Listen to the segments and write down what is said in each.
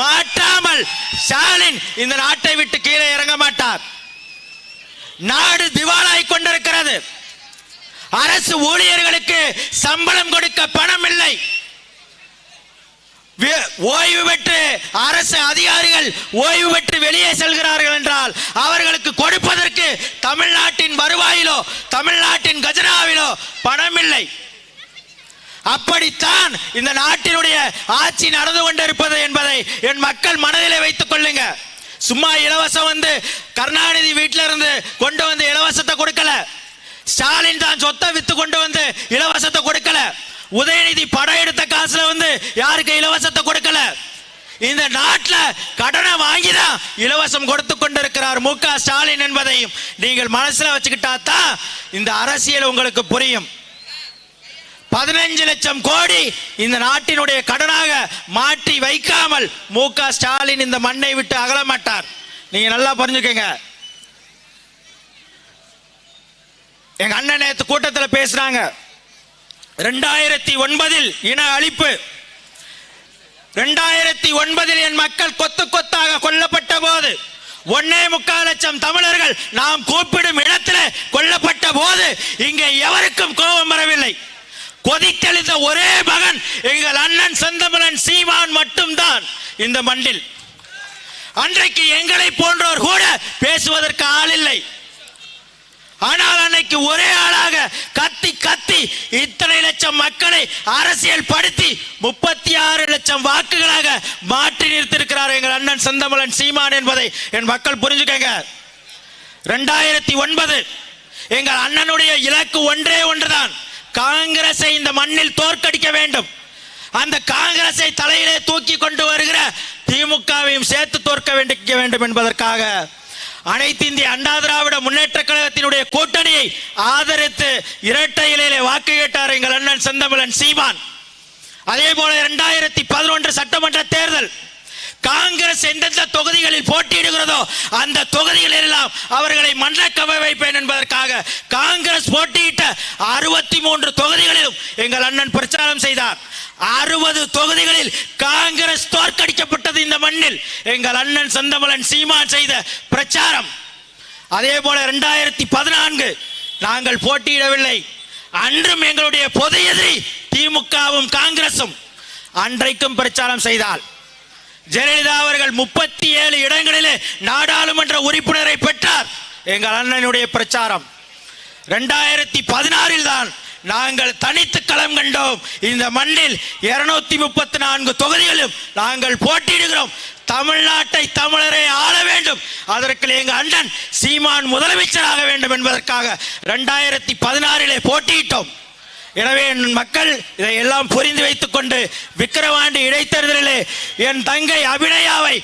மாற்றாமல் ஸ்டாலின் இந்த நாட்டை விட்டு கீழே இறங்க மாட்டார். நாடு திவாலாய் கொண்டிருக்கிறது. அரசு ஊழியர்களுக்கு சம்பளம் கொடுக்க பணம் இல்லை. ஓய்வு பெற்று அரசு அதிகாரிகள் ஓய்வு பெற்று வெளியே செல்கிறார்கள் என்றால் அவர்களுக்கு கொடுப்பதற்கு தமிழ்நாட்டின் வருவாயிலோ தமிழ்நாட்டின் கஜனாவிலோ பணம் இல்லை. அப்படித்தான் இந்த நாட்டினுடைய ஆட்சி நடந்து கொண்டிருப்பது என்று என் மக்கள் மனதிலே வைத்துக் கொள்ளுங்க. சும்மா இலவசம் வந்து கருணாநிதி வீட்டில இருந்து கொண்டு வந்து இலவசத்தை கொடுக்கல. ஸ்டாலின் தான் சொத்தை வித்து கொண்டு வந்து இலவசத்தை கொடுக்கல. உதயநிதி படம் எடுத்த காசுல வந்து யாருக்கு இலவசத்தை கொடுக்கல? இந்த நாட்டில் கடனை வாங்கி தான் இலவசம் கொடுத்து கொண்டிருக்கிறார் மு க ஸ்டாலின் என்பதையும் நீங்கள் மனசுல வச்சுக்கிட்டா தான் இந்த அரசியல் உங்களுக்கு புரியும். பதினஞ்சு லட்சம் கோடி இந்த நாட்டினுடைய கடனாக மாற்றி வைக்காமல் மு ஸ்டாலின் இந்த மண்ணை விட்டு அகல மாட்டார். நீங்க நல்லா புரிஞ்சுக்கங்க. எங்க அண்ணன் நேற்று கூட்டத்தில் பேசுறாங்க. ரெண்டாயிரத்தி ஒன்பதில் இன அழிப்பு. ரெண்டாயிரத்தி ஒன்பதில் என் மக்கள் கொத்து கொத்தாக கொல்லப்பட்ட போது ஒன்னே முக்கால் லட்சம் தமிழர்கள் நாம் கூப்பிடும் இடத்தில் கொல்லப்பட்ட போது இங்கே எவருக்கும் கோபம் வரவில்லை. கொதித்தெழுந்த ஒரே மகன் எங்கள் அண்ணன் செந்தமிழன் சீமான் மட்டும்தான் இந்த மண்ணில். அன்றைக்கு எங்களை போன்றோர் கூட பேசுவதற்கு ஆள் இல்லை ஆனால் அன்னைக்கு ஒரே ஆளாக கத்தி கத்தி இத்தனை லட்சம் மக்களை அரசியல் படுத்தி முப்பத்தி ஆறு லட்சம் வாக்குகளாக மாற்றி நிறுத்திருக்கிறார் எங்கள் அண்ணன் செந்தமலன் சீமான் என்பதை என் மக்கள் புரிஞ்சுக்கங்க. ரெண்டாயிரத்தி ஒன்பது எங்கள் அண்ணனுடைய இலக்கு ஒன்றே ஒன்றுதான். காங்கிரஸை இந்த மண்ணில் தோற்கடிக்க வேண்டும். அந்த காங்கிரஸை தலையிலே தூக்கி கொண்டு வருகிற திமுகவையும் சேர்த்து தோற்க வேண்டிக்க வேண்டும் என்பதற்காக அனைத்து இந்திய அண்ணா திராவிட முன்னேற்ற கழகத்தினுடைய கூட்டணியை ஆதரித்து இரட்டை இலையிலே வாக்கு கேட்டார் எங்கள் அண்ணன் செந்தமிழன் சீமான். அதே போல இரண்டாயிரத்தி பதினொன்று சட்டமன்ற தேர்தல் காங்கிரஸ் எந்தெந்த தொகுதிகளில் போட்டியிடுகிறதோ அந்த தொகுதிகளில் எல்லாம் அவர்களை மன்றக்கவை வைப்பேன் என்பதற்காக காங்கிரஸ் போட்டி அறுபத்தி மூன்று தொகுதிகளிலும் எங்கள் அண்ணன் பிரச்சாரம் செய்தார். அறுபது தொகுதிகளில் காங்கிரஸ் தோற்கடிக்கப்பட்டது இந்த மண்ணில். எங்கள் அண்ணன் சந்தமலன் சீமான் செய்த பிரச்சாரம். அதே போல இரண்டாயிரத்தி பதினான்கு நாங்கள் போட்டியிடவில்லை. அன்றும் எங்களுடைய பொது எதிரி திமுகவும் காங்கிரசும் அன்றைக்கும் பிரச்சாரம் செய்தால். ஜெயலலிதா அவர்கள் முப்பத்தி ஏழு இடங்களிலே நாடாளுமன்ற உறுப்பினரை பெற்றார். எங்கள் அண்ணனுடைய பிரச்சாரம். ரெண்டாயிரத்தி பதினாறில் தான் நாங்கள் தனித்து களம் கண்டோம். இந்த மண்ணில் இருநூத்தி முப்பத்தி நான்கு தொகுதிகளும் நாங்கள் போட்டியிடுகிறோம். தமிழ்நாட்டை தமிழரே ஆள வேண்டும். அதற்கு எங்க அண்ணன் சீமான் முதலமைச்சராக வேண்டும் என்பதற்காக ரெண்டாயிரத்தி பதினாறிலே போட்டியிட்டோம். எனவே என் மக்கள் இதையெல்லாம் புரிந்து வைத்துக் கொண்டு விக்கிரவாண்டி இடைத்தேர்தலிலே என் தங்கை அபிநயாவை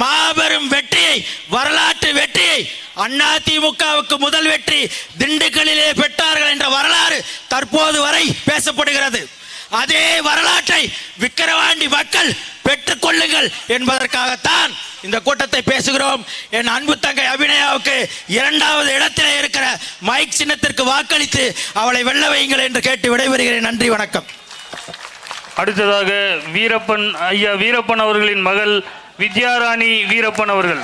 மாபெரும் வெற்றியை வரலாற்று வெற்றியை அண்ணா திமுகவுக்கு முதல் வெற்றி திண்டுக்கல்லிலே பெற்றார்கள் என்ற வரலாறு தற்போது வரை பேசப்படுகிறது. அதே வரலாற்றை விக்கிரவாண்டி மக்கள் பெற்றுக் கொள்ளுங்கள் என்பதற்காகத்தான் இந்த கூட்டத்தை பேசுகிறோம். என் அன்பு தங்கை அபிநயாவுக்கு இரண்டாவது இடத்திலே இருக்கிற மைக் சின்னத்திற்கு வாக்களித்து அவளை வெல்ல வையுங்கள் என்று கேட்டு விடைபெறுகிறேன். நன்றி வணக்கம். அடுத்ததாக வீரப்பன் ஐயா வீரப்பன் அவர்களின் மகள் வித்யாராணி வீரப்பன் அவர்கள்.